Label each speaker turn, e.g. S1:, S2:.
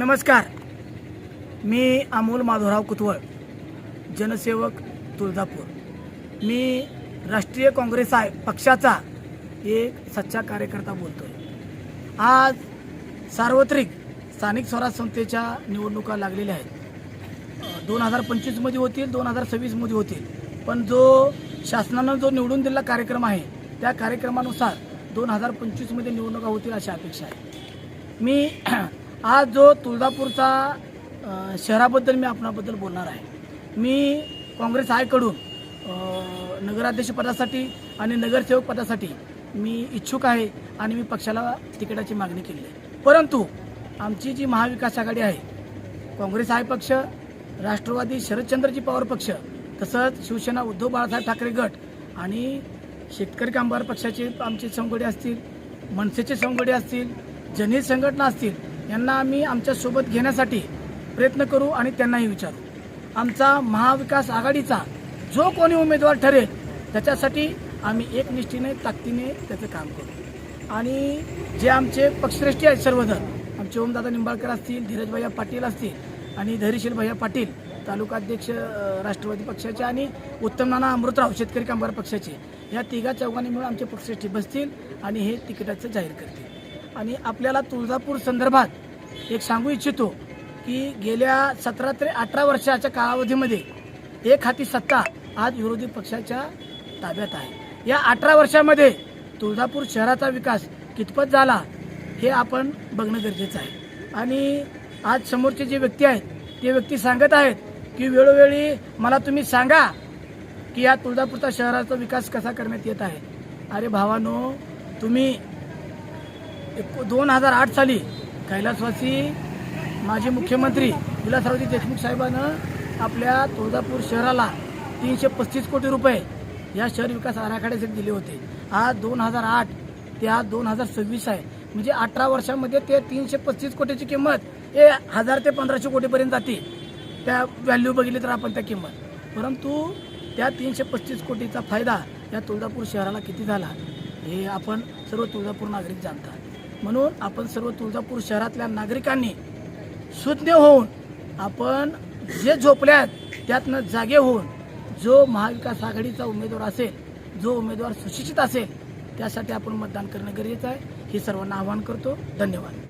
S1: नमस्कार. मी अमोल माधवराव कुतवळ जनसेवक तुळजापूर. मी राष्ट्रीय काँग्रेस आहे पक्षाचा एक सच्चा कार्यकर्ता बोलतो आहे आज सार्वत्रिक स्थानिक स्वराज संस्थेच्या निवडणुका लागलेल्या आहेत. दोन हजार पंचवीसमध्ये होतील दोन हजार सव्वीसमध्ये होतील. पण जो शासनानं जो निवडून दिलेला कार्यक्रम आहे त्या कार्यक्रमानुसार दोन हजार पंचवीसमध्ये निवडणुका होतील अशी अपेक्षा आहे. मी आज जो तुळजापूरचा शहराबद्दल मी आपणाबद्दल बोलणार आहे. मी काँग्रेस आयकडून नगराध्यक्षपदासाठी आणि नगरसेवक पदासाठी मी इच्छुक आहे आणि मी पक्षाला तिकिटाची मागणी केली आहे. परंतु आमची जी महाविकास आघाडी आहे काँग्रेस आय पक्ष राष्ट्रवादी शरदचंद्रजी पवार पक्ष तसंच शिवसेना उद्धव बाळासाहेब ठाकरे गट आणि शेतकरी कामगार पक्षाचे आमचे संघटने असतील मनसेचे संघटने असतील जनहित संघटना असतील यांना आम्ही आमच्यासोबत घेण्यासाठी प्रयत्न करू आणि त्यांनाही विचारू. आमचा महाविकास आघाडीचा जो कोणी उमेदवार ठरेल त्याच्यासाठी आम्ही एकनिष्ठीने ताकदीने त्याचं काम करू. आणि जे आमचे पक्षश्रेष्ठी आहेत सर्वजण आमचे ओमदादा निंबाळकर असतील धीरज भैया पाटील असतील आणि धैर्यशील भैया पाटील तालुका अध्यक्ष राष्ट्रवादी पक्षाचे आणि उत्तम नाना अमृतराव शेतकरी कामगार पक्षाचे या तिघा चौघांनी मिळून आमचे पक्षश्रेष्ठी बसतील आणि हे तिकिटाचं जाहीर करतील. आणि आपल्याला तुळजापूर संदर्भात एक सांगू इच्छितो की गेल्या सतरा ते अठरा वर्षाच्या कालावधीमध्ये एक हाती सत्ता आज विरोधी पक्षाच्या ताब्यात आहे. या अठरा वर्षामध्ये तुळजापूर शहराचा विकास कितपत झाला हे आपण बघणं गरजेचं आहे. आणि आज समोरचे जे व्यक्ती आहेत ते व्यक्ती सांगत आहेत की वेळोवेळी मला तुम्ही सांगा की या तुळजापूरचा शहराचा विकास कसा करण्यात येत आहे. अरे भावानो तुम्ही एक दोन हजार आठ साली कैलासवासी माजी मुख्यमंत्री विलासरावजी देशमुख साहेबानं आपल्या तुळजापूर शहराला तीनशे पस्तीस कोटी रुपये या शहर विकास आराखड्यासाठी दिले होते. आज दोन हजार आठ ते आज दोन हजार सव्वीस आहे. म्हणजे अठरा वर्षामध्ये ते तीनशे पस्तीस कोटीची किंमत हे हजार ते पंधराशे कोटीपर्यंत जाते. त्या व्हॅल्यू बघितली तर आपण त्या किंमत. परंतु त्या तीनशे पस्तीस कोटीचा फायदा या तुळजापूर शहराला किती झाला? हे आपण सर्व तुळजापूर नागरिक जाणतात. म्हणून आपण सर्व तुळजापूर शहरातल्या नागरिकांनी सुज्ञ होऊन आपण जे झोपल्यात त्यातनं जागे होऊन जो महाविकास आघाडीचा उमेदवार असेल जो उमेदवार सुशिक्षित असेल त्यासाठी आपण मतदान करणं गरजेचं आहे. हे सर्वांना आवाहन करतो. धन्यवाद.